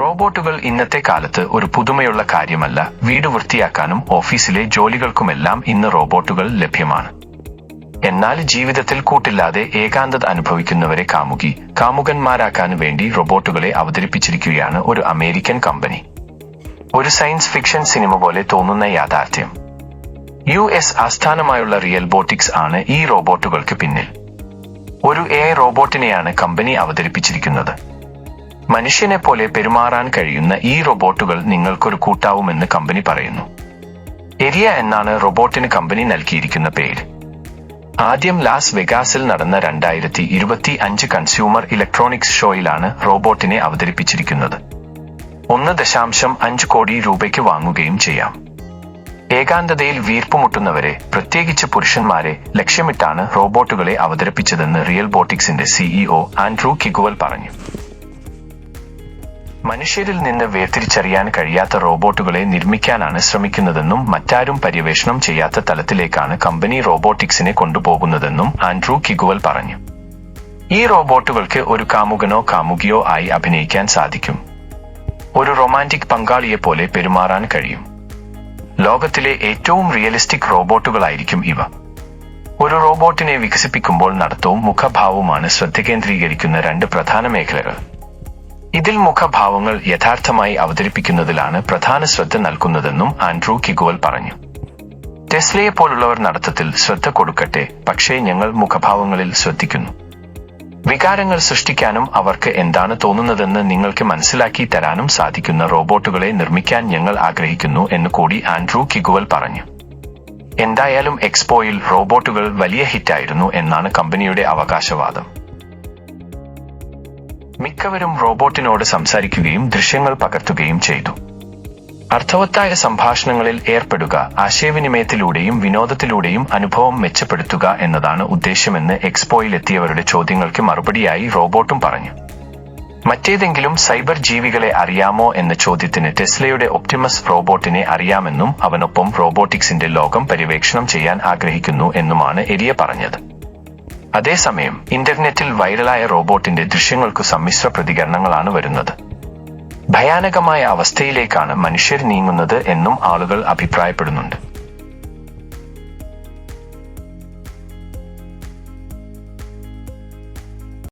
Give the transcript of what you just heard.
റോബോട്ടുകൾ ഇന്നത്തെ കാലത്ത് ഒരു പുതുമയുള്ള കാര്യമല്ല. വീട് വൃത്തിയാക്കാനും ഓഫീസിലെ ജോലികൾക്കുമെല്ലാം ഇന്ന് റോബോട്ടുകൾ ലഭ്യമാണ്. എന്നാൽ ജീവിതത്തിൽ കൂട്ടില്ലാതെ ഏകാന്തത അനുഭവിക്കുന്നവരെ കാമുകി കാമുകന്മാരാക്കാൻ വേണ്ടി റോബോട്ടുകളെ അവതരിപ്പിച്ചിരിക്കുകയാണ് ഒരു അമേരിക്കൻ കമ്പനി. ഒരു സയൻസ് ഫിക്ഷൻ സിനിമ പോലെ തോന്നുന്ന യാഥാർത്ഥ്യം. യു എസ് ആസ്ഥാനമായുള്ള റിയൽ ബോട്ടിക്സ് ആണ് ഈ റോബോട്ടുകൾക്ക് പിന്നിൽ. ഒരു എ റോബോട്ടിനെയാണ് കമ്പനി അവതരിപ്പിച്ചിരിക്കുന്നത്. മനുഷ്യനെ പോലെ പെരുമാറാൻ കഴിയുന്ന ഈ റോബോട്ടുകൾ നിങ്ങൾക്കൊരു കൂട്ടാവുമെന്ന് കമ്പനി പറയുന്നു. എരിയ എന്നാണ് റോബോട്ടിന് കമ്പനി നൽകിയിരിക്കുന്ന പേര്. ആദ്യം ലാസ് വെഗാസിൽ നടന്ന രണ്ടായിരത്തി ഇരുപത്തി അഞ്ച് കൺസ്യൂമർ ഇലക്ട്രോണിക്സ് ഷോയിലാണ് റോബോട്ടിനെ അവതരിപ്പിച്ചിരിക്കുന്നത്. ഒന്ന് ദശാംശം അഞ്ച് കോടി രൂപയ്ക്ക് വാങ്ങുകയും ചെയ്യാം. ഏകാന്തതയിൽ വീർപ്പുമുട്ടുന്നവരെ പ്രത്യേകിച്ച് പുരുഷന്മാരെ ലക്ഷ്യമിട്ടാണ് റോബോട്ടുകളെ അവതരിപ്പിച്ചതെന്ന് റിയൽ ബോട്ടിക്സിന്റെ സിഇഒ ആൻഡ്രൂ കിഗുവൽ പറഞ്ഞു. മനുഷ്യരിൽ നിന്ന് വേർതിരിച്ചറിയാൻ കഴിയാത്ത റോബോട്ടുകളെ നിർമ്മിക്കാനാണ് ശ്രമിക്കുന്നതെന്നും മറ്റാരും പര്യവേഷണം ചെയ്യാത്ത തലത്തിലേക്കാണ് കമ്പനി റോബോട്ടിക്സിനെ കൊണ്ടുപോകുന്നതെന്നും ആൻഡ്രൂ കിഗുവൽ പറഞ്ഞു. ഈ റോബോട്ടുകൾക്ക് ഒരു കാമുകനോ കാമുകിയോ ആയി അഭിനയിക്കാൻ സാധിക്കും. ഒരു റൊമാന്റിക് പങ്കാളിയെ പോലെ പെരുമാറാൻ കഴിയും. ലോകത്തിലെ ഏറ്റവും റിയലിസ്റ്റിക് റോബോട്ടുകളായിരിക്കും ഇവ. ഒരു റോബോട്ടിനെ വികസിപ്പിക്കുമ്പോൾ നടത്തവും മുഖഭാവവുമാണ് ശ്രദ്ധ കേന്ദ്രീകരിക്കുന്ന രണ്ട് പ്രധാന മേഖലകൾ. ഇതിൽ മുഖഭാവങ്ങൾ യഥാർത്ഥമായി അവതരിപ്പിക്കുന്നതിലാണ് പ്രധാന ശ്രദ്ധ നൽകുന്നതെന്നും ആൻഡ്രൂ കിഗുവൽ പറഞ്ഞു. ടെസ്ലയെ പോലുള്ളവർ നടത്തത്തിൽ ശ്രദ്ധ കൊടുക്കട്ടെ പക്ഷേ ഞങ്ങൾ മുഖഭാവങ്ങളിൽ ശ്രദ്ധിക്കുന്നു. വികാരങ്ങൾ സൃഷ്ടിക്കാനും അവർക്ക് എന്താണ് തോന്നുന്നതെന്ന് നിങ്ങൾക്ക് മനസ്സിലാക്കി തരാനും സാധിക്കുന്ന റോബോട്ടുകളെ നിർമ്മിക്കാൻ ഞങ്ങൾ ആഗ്രഹിക്കുന്നു എന്ന് കൂടി ആൻഡ്രൂ കിഗുവൽ പറഞ്ഞു. എന്തായാലും എക്സ്പോയിൽ റോബോട്ടുകൾ വലിയ ഹിറ്റായിരുന്നു എന്നാണ് കമ്പനിയുടെ അവകാശവാദം. മിക്കവരും റോബോട്ടിനോട് സംസാരിക്കുകയും ദൃശ്യങ്ങൾ പകർത്തുകയും ചെയ്തു. അർത്ഥവത്തായ സംഭാഷണങ്ങളിൽ ഏർപ്പെടുക ആശയവിനിമയത്തിലൂടെയും വിനോദത്തിലൂടെയും അനുഭവം മെച്ചപ്പെടുത്തുക എന്നതാണ് ഉദ്ദേശ്യമെന്ന് എക്സ്പോയിലെത്തിയവരുടെ ചോദ്യങ്ങൾക്ക് മറുപടിയായി റോബോട്ടും പറഞ്ഞു. മറ്റേതെങ്കിലും സൈബർ ജീവികളെ അറിയാമോ എന്ന ചോദ്യത്തിന് ടെസ്ലയുടെ ഒപ്റ്റിമസ് റോബോട്ടിനെ അറിയാമെന്നും അവനൊപ്പം റോബോട്ടിക്സിന്റെ ലോകം പര്യവേക്ഷണം ചെയ്യാൻ ആഗ്രഹിക്കുന്നു എന്നുമാണ് എരിയ പറഞ്ഞത്. അതേസമയം ഇന്റർനെറ്റിൽ വൈറലായ റോബോട്ടിന്റെ ദൃശ്യങ്ങൾക്കു സമ്മിശ്ര പ്രതികരണങ്ങളാണ് വരുന്നത്. ഭയാനകമായ അവസ്ഥയിലേക്കാണ് മനുഷ്യർ നീങ്ങുന്നത് എന്നും ആളുകൾ അഭിപ്രായപ്പെടുന്നുണ്ട്.